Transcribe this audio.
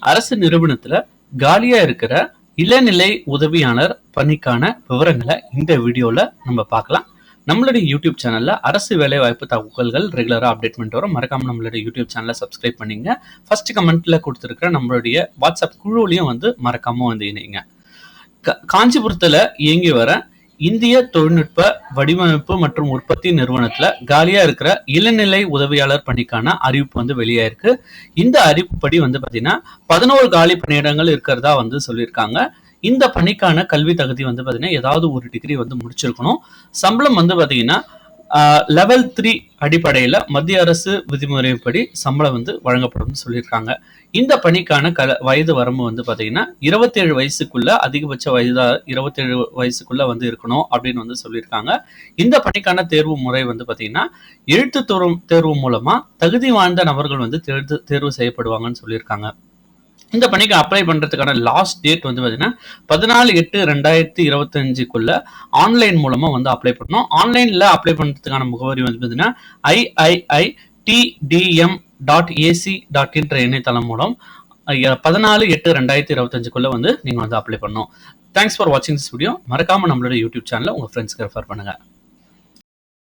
அரசு நிறுவனத்துல காலியா இருக்கிற இளநிலை உதவியாளர் பணிக்கான விவரங்களை இந்த வீடியோல நம்ம பார்க்கலாம். நம்மளுடைய யூடியூப் சேனலில் அரசு வேலைவாய்ப்பு தகவல்கள் ரெகுலராக அப்டேட் பண்ணிட்டு வரும். மறக்காம நம்மளுடைய யூடியூப் சேனலை சப்ஸ்கிரைப் பண்ணிங்க. ஃபர்ஸ்ட் கமெண்ட்ல கொடுத்துருக்கிற நம்மளுடைய வாட்ஸ்அப் குழுவிலையும் வந்து மறக்காம வந்து இணைங்க. கா- இயங்கி வர இந்திய தொழில்நுட்ப வடிவமைப்பு மற்றும் உற்பத்தி நிறுவனத்துல காலியா இருக்கிற இளநிலை உதவியாளர் பணிக்கான அறிவிப்பு வந்து வெளியாயிருக்கு. இந்த அறிவிப்புப்படி வந்து பாத்தீங்கன்னா பதினோரு காலி பணியிடங்கள் இருக்கிறதா வந்து சொல்லியிருக்காங்க. இந்த பணிக்கான கல்வி தகுதி வந்து பாத்தீங்கன்னா ஏதாவது ஒரு டிகிரி வந்து முடிச்சிருக்கணும். சம்பளம் வந்து பாத்தீங்கன்னா லெவல் த்ரீ அடிப்படையில் மத்திய அரசு விதிமுறைப்படி சம்பளம் வந்து வழங்கப்படும்னு சொல்லியிருக்காங்க. இந்த பணிக்கான க வயது வரம்பு வந்து பார்த்தீங்கன்னா இருபத்தேழு வயசுக்குள்ள அதிகபட்ச வயதா இருபத்தேழு வயசுக்குள்ள வந்து இருக்கணும் அப்படின்னு வந்து சொல்லியிருக்காங்க. இந்த பணிக்கான தேர்வு முறை வந்து பார்த்தீங்கன்னா எழுத்து தேர்வு தேர்வு மூலமாக தகுதி வாய்ந்த நபர்கள் வந்து தேர்வு தேர்வு செய்யப்படுவாங்கன்னு சொல்லியிருக்காங்க. இந்த பணிக்கு அப்ளை பண்ணுறதுக்கான லாஸ்ட் டேட் வந்து பார்த்தீங்கன்னா பதினாலு எட்டு ரெண்டாயிரத்தி இருபத்தஞ்சுக்குள்ள ஆன்லைன் மூலமாக வந்து அப்ளை பண்ணணும். ஆன்லைனில் அப்ளை பண்ணுறதுக்கான முகவரி வந்து பார்த்தீங்கன்னா III TDM dot AC dot in இணையதளம் மூலம் பதினாலு எட்டு ரெண்டாயிரத்தி இருபத்தஞ்சுக்குள்ள வந்து நீங்கள் வந்து அப்ளை பண்ணணும். தேங்க்ஸ் ஃபார் வாட்சிங் திஸ் வீடியோ மறக்காம நம்மளோட யூடியூப் சேனலில் உங்கள் ஃப்ரெண்ட்ஸ்க்கு ரெஃபர் பண்ணுங்க.